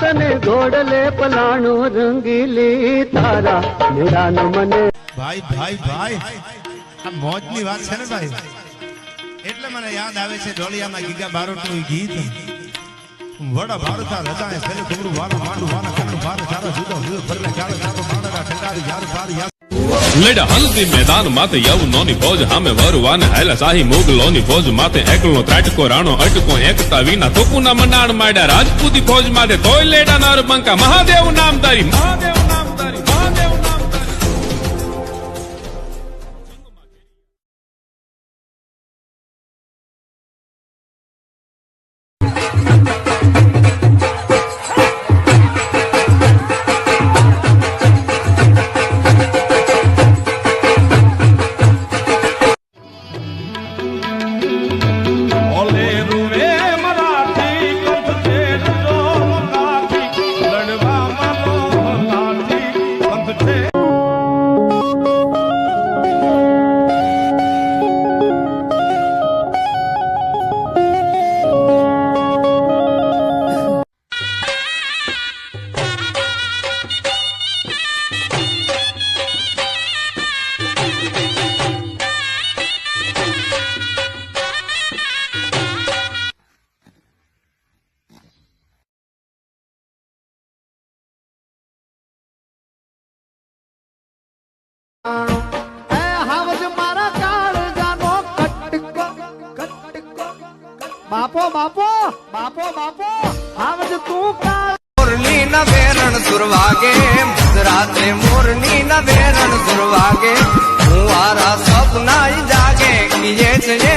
તને ગોડલે પલાણો રંગીલી તારા મેળાનો મને ભાઈ ભાઈ ભાઈ આ મોજની વાત છે ને ભાઈ એટલે મને યાદ આવે છે ડોલિયાના ગીગા બારોટનું ગીત વડા ભારતા રજાએ ફેરે ડુંગરું વાળું માંડું વાળા કણું ભાર સારા જુદો જુદો ફરલે ચારો ચારો માંડરા ઠંડારી યાર ભાર યાર લેડા હલ્દી મેદાન માતે યવનોની ફોજ, હામે વરવાન હેલા શાહી મોગલોની ફોજ માતે એકલો ત્રાટકો રાણો, અટકો એકતા વિના તોકુના મનાણ માડ્યા. રાજપૂતી ફોજ માતે તોય લેડા નાર બંકા. મહાદેવ નામદારી, મહાદેવ બાપો બાપો બાપો બાપો. આવજ તું કાળ મોરની ના વેરણ સુરવાગે રાત્રે મોરની ના વેરણ સુરવાગે. હું આરા સપના જાગે, કીએ છે